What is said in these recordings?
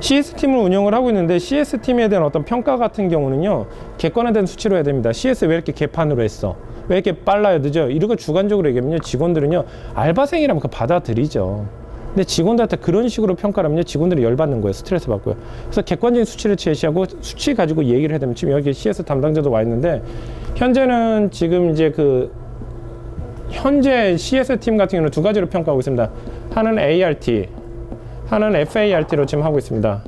CS팀을 운영을 하고 있는데 CS팀에 대한 어떤 평가 같은 경우는요 객관화된 수치로 해야 됩니다. CS 왜 이렇게 개판으로 했어? 왜 이렇게 빨라요 늦어요 이런 거 주관적으로 얘기하면요 직원들은요 알바생이라면 그 받아들이죠. 근데 직원들한테 그런 식으로 평가를 하면요 직원들이 열받는 거예요. 스트레스 받고요. 그래서 객관적인 수치를 제시하고 수치 가지고 얘기를 해야 되면 지금 여기 CS 담당자도 와 있는데 현재는 지금 이제 그 현재 CS 팀 같은 경우는 두 가지로 평가하고 있습니다. 하나는 ART 하나는 FART로 지금 하고 있습니다.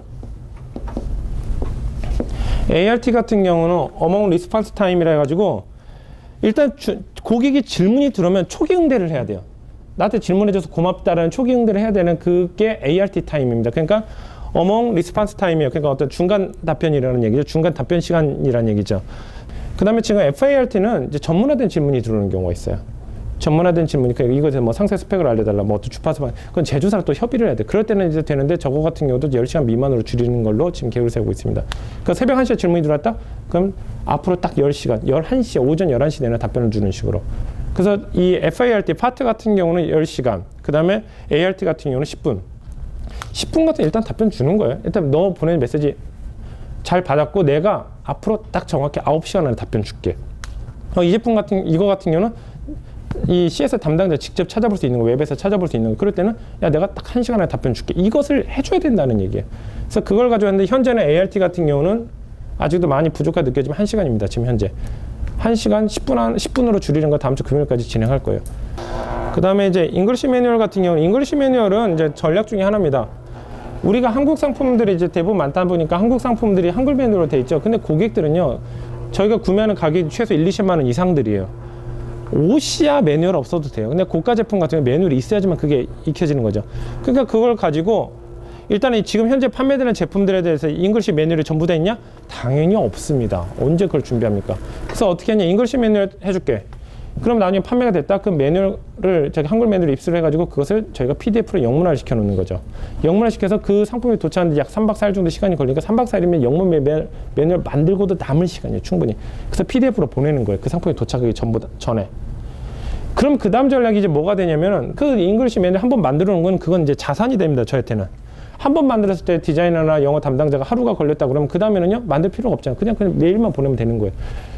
ART 같은 경우는 어몽 리스판스 타임이라 해가지고 일단 주- 고객이 질문이 들어오면 초기 응대를 해야 돼요. 나한테 질문해줘서 고맙다라는 초기 응대를 해야 되는 그게 ART 타임입니다. 그러니까 어몽 리스판스 타임이에요. 그러니까 어떤 중간 답변이라는 얘기죠. 중간 답변 시간이라는 얘기죠. 그 다음에 지금 FART는 이제 전문화된 질문이 들어오는 경우가 있어요. 전문화된 질문이 그러니까 이것에 뭐 상세 스펙을 알려달라. 뭐 어떤 주파수 방 그건 제조사랑 또 협의를 해야 돼. 그럴 때는 이제 되는데 저거 같은 경우도 10시간 미만으로 줄이는 걸로 지금 계획을 세우고 있습니다. 그러니까 새벽 1시에 질문이 들어왔다? 그럼 앞으로 딱 10시간 11시 오전 11시 내내 답변을 주는 식으로. 그래서 이 FART 파트 같은 경우는 10시간 그 다음에 ART 같은 경우는 10분. 10분 같은 일단 답변 주는 거예요. 일단 너 보낸 메시지 잘 받았고 내가 앞으로 딱 정확히 9시간 안에 답변 줄게. 어, 이 제품 같은 이거 같은 경우는 이 CS 담당자 직접 찾아볼 수 있는 거 웹에서 찾아볼 수 있는 거 그럴 때는 야 내가 딱 한 시간에 답변 줄게. 이것을 해줘야 된다는 얘기예요. 그래서 그걸 가지고 왔는데 현재는 ART 같은 경우는 아직도 많이 부족하게 느껴지면 한 시간입니다 지금 현재. 한 시간 10분 한 10분으로 줄이는 거 다음 주 금요일까지 진행할 거예요. 그 다음에 이제 잉글리시 매뉴얼 같은 경우는 잉글리시 매뉴얼은 이제 전략 중에 하나입니다. 우리가 한국 상품들이 이제 대부분 많다 보니까 한국 상품들이 한글 매뉴얼로 돼 있죠. 근데 고객들은요 저희가 구매하는 가격이 최소 1, 20만 원 이상들이에요 옷이야 매뉴얼 없어도 돼요. 근데 고가 제품 같은 경우 매뉴얼이 있어야지만 그게 익혀지는 거죠. 그러니까 그걸 가지고 일단은 지금 현재 판매되는 제품들에 대해서 잉글리시 매뉴얼이 전부 다 있냐? 당연히 없습니다. 언제 그걸 준비합니까? 그래서 어떻게 하냐? 잉글리시 매뉴얼 해줄게. 그럼 나중에 판매가 됐다. 그 매뉴얼을 저기 한글 매뉴얼 입수를 해가지고 그것을 저희가 PDF로 영문화를 시켜놓는 거죠. 영문화 시켜서 그 상품이 도착하는데 약 3박 4일 정도 시간이 걸리니까 3박 4일이면 영문 매뉴얼, 만들고도 남을 시간이에요. 충분히. 그래서 PDF로 보내는 거예요. 그 상품이 도착하기 전부 다- 전에. 그럼 그 다음 전략이 이제 뭐가 되냐면은 그 잉글리시 매뉴얼 한번 만들어 놓은 건 그건 이제 자산이 됩니다. 저한테는. 한 번 만들었을 때 디자이너나 영어 담당자가 하루가 걸렸다 그러면 그 다음에는요 만들 필요가 없잖아요. 그냥 그냥 메일만 보내면 되는 거예요.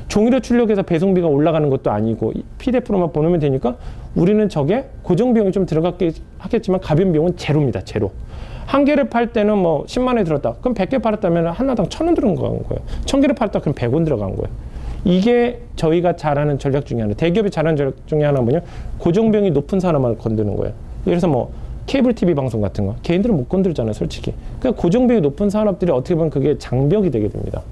종이로 출력해서 배송비가 올라가는 것도 아니고 PDF로만 보내면 되니까 우리는 저게 고정 비용이 좀 들어갔겠 하겠지만 가변 비용은 제로입니다. 제로. 한 개를 팔 때는 뭐 10만 원이 들었다. 그럼 100개 팔았다면 하나당 1000원 들어간 거예요. 1000개를 팔았다 그럼 100원 들어간 거예요. 이게 저희가 잘하는 전략 중에 하나. 대기업이 잘하는 전략 중에 하나는 뭐냐? 고정 비용이 높은 산업만 건드는 거예요. 예를 들어서 뭐 케이블 TV 방송 뭐 같은 거 개인들은 못 건드리잖아요, 솔직히. 그러니까 고정 비용이 높은 산업들이 어떻게 보면 그게 장벽이 되게 됩니다.